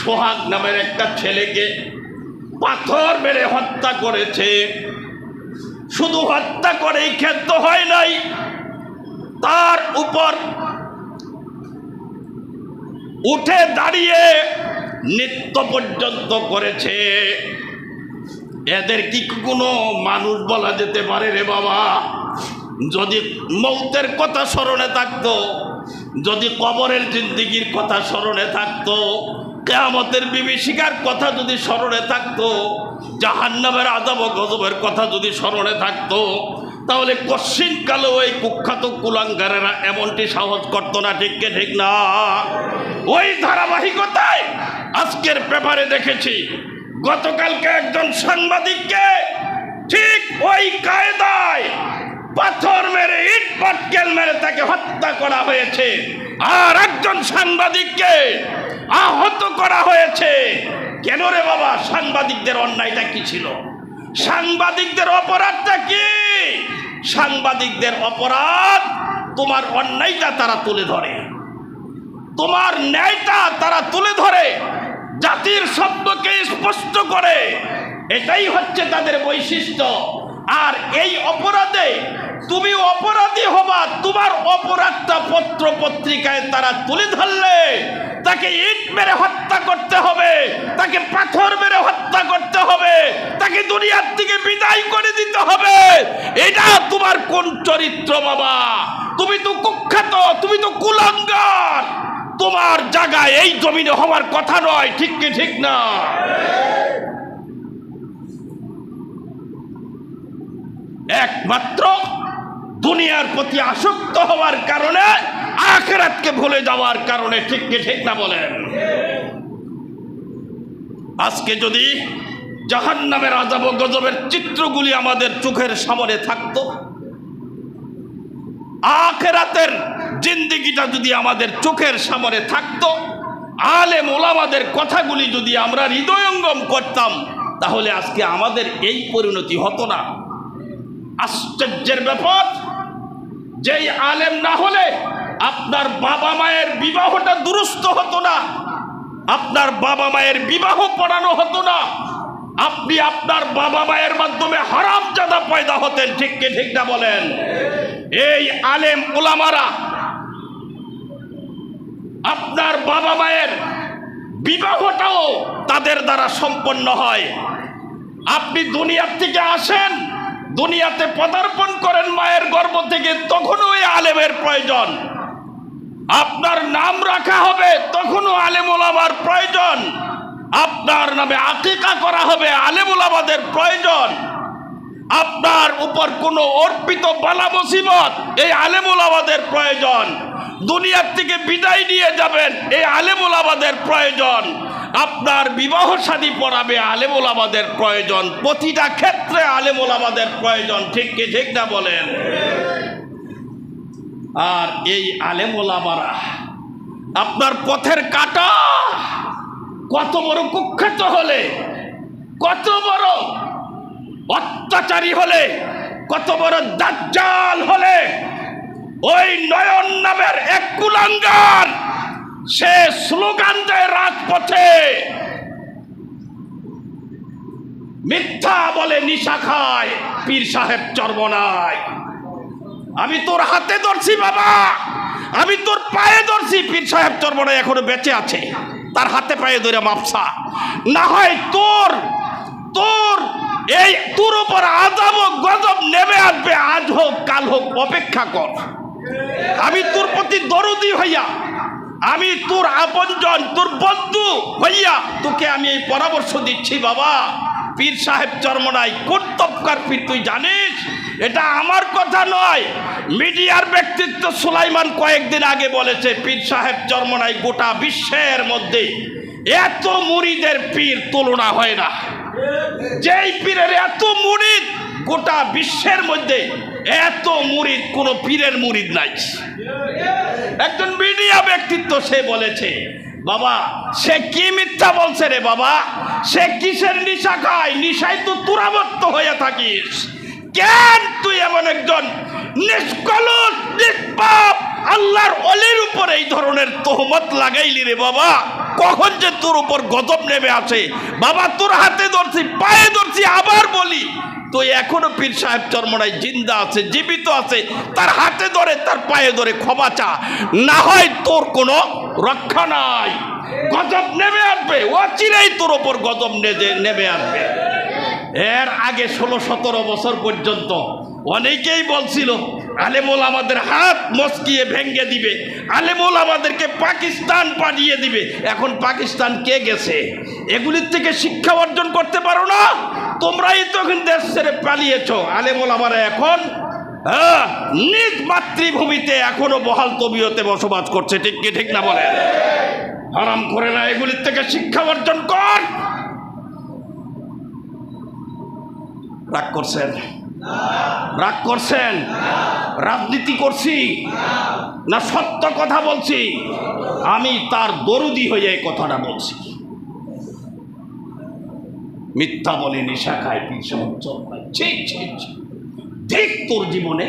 সোহাগ নামের একটা ছেলেকে পাথর মেরে হত্যা করেছে। শুধু হত্যা করেই ক্ষেত্র হয় নাই, তার উপর উঠে দাঁড়িয়ে নৃত্য পর্যন্ত করেছে। এদের কি কোনো মানুষ বলা যেতে পারে রে বাবা? যদি মৌতের কথা স্মরণে থাকতো, যদি কবরের জিন্দিগির কথা স্মরণে থাকতো কেয়ামতের বিভীষিকার কথা যদি স্মরণে থাকতো, জাহান্নামের আদাব গজবের কথা যদি স্মরণে থাকতো, তাহলে কশ্চিন কালে ওই কুখ্যাত কুলাঙ্গারেরা এমনটি সাহস করতো না, ঠিক কে, ঠিক না? ওই ধারাবাহিকতায় আজকের পেপারে দেখেছি, গতকালকে একজন সাংবাদিককে ঠিক ওই কায়দায় পাথর মেরে, ইট পাটকেল মেরে তাকে হত্যা করা হয়েছে। আর একজন সাংবাদিককে আহত করা হয়েছে। কেন রে বাবা? সাংবাদিকদের অন্যায়টা কি ছিল? সাংবাদিকদের অপরাধটা কি? সাংবাদিকদের অপরাধ তোমার অন্যায়টা তারা তুলে ধরে। তোমার ন্যায়টা তারা তুলে ধরে। জাতির শব্দকে স্পষ্ট করে। এটাই হচ্ছে তাদের বৈশিষ্ট্য। আর এই অপরাধে তুমি অপরাধী হবা, তোমার অপরাধটা পত্র পত্রিকায় তারা তুলে ধরলে। তাকে ইট মেরে হত্যা করতে হবে, তাকে পাথর মেরে হত্যা করতে হবে, তাকে দুনিয়ার থেকে বিদায় করে দিতে হবে। এটা তোমার কোন চরিত্র বাবা? তুমি তো কুখ্যাত, তুমি তো কুলাঙ্গার। তোমার জায়গায় এই জমিনে হওয়ার কথা নয়, ঠিক কি ঠিক না? একমাত্র দুনিয়ার প্রতি আসক্ত হওয়ার কারণে, আখেরাতকে ভুলে যাওয়ার কারণে, ঠিক কি ঠিক না বলেন? আজকে যদি জাহান নামের আজাব গজবের চিত্রগুলি আমাদের চোখের সামনে থাকতো, আখেরাতের জিন্দিগিটা যদি আমাদের চোখের সামনে থাকতো আলে ওলামাদের কথাগুলি যদি আমরা হৃদয়ঙ্গম করতাম, তাহলে আজকে আমাদের এই পরিণতি হতো না। আশ্চর্যের ব্যাপার, যেই আলেম না হলে আপনার বাবা মায়ের বিবাহটা দুরুস্ত হতো না, আপনার বাবা মায়ের বিবাহ পড়ানো হতো না, আপনি আপনার বাবা মায়ের মাধ্যমে হারাম জাদা পয়দা হতেন, ঠিক কি ঠিক না বলেন? এই আলেম ওলামারা, আপনার বাবা মায়ের বিবাহটাও তাদের দ্বারা সম্পন্ন হয়। আপনি দুনিয়ার থেকে আসেন দুনিয়াতে পদার্পণ করেন মায়ের গর্ভ থেকে, তখনও ওই আলেমের প্রয়োজন। আপনার নাম রাখা হবে, তখনও আলেমুলামার প্রয়োজন। আপনার নামে আকিকা করা হবে, আলেমুলামাদের প্রয়োজন। আপনার উপর কোনো অর্পিত বালা মুসিবত, এই আলেমুল আমাদের প্রয়োজন। দুনিয়ার থেকে বিদায় নিয়ে যাবেন, এই আলেমুল আমাদের প্রয়োজন। আপনার বিবাহ শাদী পড়াবে আলেমুল আমাদের প্রয়োজন। প্রতিটা ক্ষেত্রে আলেমুল আমাদের প্রয়োজন, ঠিক কি, ঠিক না বলেন? আর এই আলেমুল আমারা, আপনার পথের কাটা কত বড় কুখ্যাত হলে, কত বড় অত্যাচারী হলে, কত বড় দাজ্জাল হলে, ওই নয়ন নামের এক কুলাঙ্গার সে স্লোগান দেয় রাজপথে। মিথ্যা বলে নিশা খায়, পীর সাহেব চর্বনায়। আমি তোর হাতে ধরছি, বাবা। আমি তোর পায়ে ধরছি, পীর সাহেব চর্বনায় এখনও বেঁচে আছে। তার হাতে পায়ে ধরে মাপসা না হয় তোর তোর এই তোর উপর আজাব ও গজব নেমে আসবে, আজ হোক, কাল হোক, অপেক্ষা কর। আমি তোর প্রতি দরদি হইয়া আমি তোর আপনজন, তোর বন্ধু হইয়া তোকে আমি এই পরামর্শ দিচ্ছি, বাবা। পীর সাহেব চরমনাই কোন পীর তুই জানিস? এটা আমার কথা নয়। মিডিয়ার ব্যক্তিত্ব সুলাইমান কয়েকদিন আগে বলেছে, পীর সাহেব চরমনাই গোটা বিশ্বের মধ্যে। এত মুড়িদের পীর তুলনা হয় না। যেই পীরের এত মুরিদ গোটা বিশ্বের মধ্যে, এত মুরিদ কোনো পীরের মুরিদ নাই। একজন মিডিয়া ব্যক্তিত্ব সে বলেছে, বাবা, সে কি মিথ্যা বলছে রে বাবা? সে কিসের নিশা খায়? নিশায় তো তুরাবত্ত হয়ে থাকিস। কেন তুই এমন একজন নিষ্কলুষ, নিষ্পাপ, আল্লাহর অলির উপর এই ধরনের তোহমত লাগাইলি রে বাবা? কখন যে তোর উপর গজব নেমে আসে? বাবা, তোর হাতে ধরছি, পায়ে ধরছি, আবার বলি তুই এখনও পীর সাহেব চরমনায় জিন্দা আছে, জীবিত আছে, তার হাতে ধরে, তার পায়ে ধরে ক্ষমা চা। না হয় তোর কোনো রক্ষা নাই। গজব নেমে আসবে ও চিরেই তোর ওপর গজব নেমে আসবে। এর আগে ষোলো সতেরো বছর পর্যন্ত অনেকেই বলছিল, আলেমুল আমাদের হাত মস্কিয়ে ভেঙ্গে দিবে, আলেমুল আমাদেরকে পাকিস্তান পাঠিয়ে দিবে। এখন পাকিস্তান কে গেছে? এগুলির থেকে শিক্ষা অর্জন করতে পারো না? তোমরাই তখন দেশ ছেড়ে পালিয়েছ। আলেমুল আমার এখন হ্যাঁ, নিজ মাতৃভূমিতে এখনও বহাল তবিয়তে বসবাস করছে ঠিক কি ঠিক না বলে? আরাম করে না এগুলির থেকে শিক্ষা অর্জন কর। রাগ করছেন? রাগ করছেন? রাজনীতি করছি? না সত্য কথা বলছি? আমি তার দরুদি হয়ে এই কথাটা বলছি। মিথ্যা বলে নেশা খায় পিছন চল ঠিক ঠিক ঠিক তোর জীবনে